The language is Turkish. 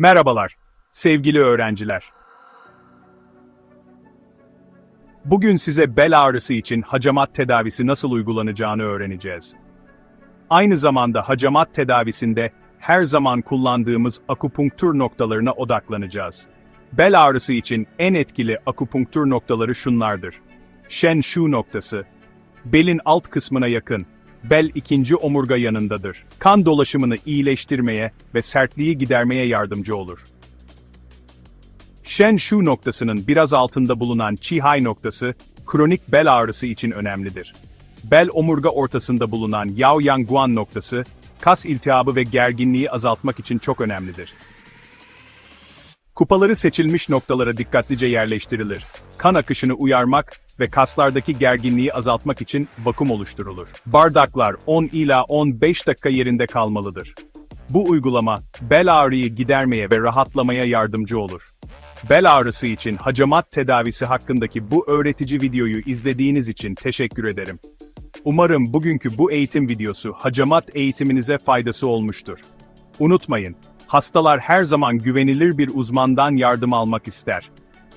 Merhabalar, sevgili öğrenciler. Bugün size bel ağrısı için hacamat tedavisi nasıl uygulanacağını öğreneceğiz. Aynı zamanda hacamat tedavisinde her zaman kullandığımız akupunktur noktalarına odaklanacağız. Bel ağrısı için en etkili akupunktur noktaları şunlardır. Shen Shu noktası, belin alt kısmına yakın, bel ikinci omurga yanındadır. Kan dolaşımını iyileştirmeye ve sertliği gidermeye yardımcı olur. Shen Shu noktasının biraz altında bulunan Chi noktası, kronik bel ağrısı için önemlidir. Bel omurga ortasında bulunan Yao Yang Guan noktası, kas iltihabı ve gerginliği azaltmak için çok önemlidir. Kupaları seçilmiş noktalara dikkatlice yerleştirilir. Kan akışını uyarmak ve kaslardaki gerginliği azaltmak için vakum oluşturulur. Bardaklar 10 ila 15 dakika yerinde kalmalıdır. Bu uygulama, bel ağrıyı gidermeye ve rahatlamaya yardımcı olur. Bel ağrısı için hacamat tedavisi hakkındaki bu öğretici videoyu izlediğiniz için teşekkür ederim. Umarım bugünkü bu eğitim videosu hacamat eğitiminize faydası olmuştur. Unutmayın, hastalar her zaman güvenilir bir uzmandan yardım almak ister.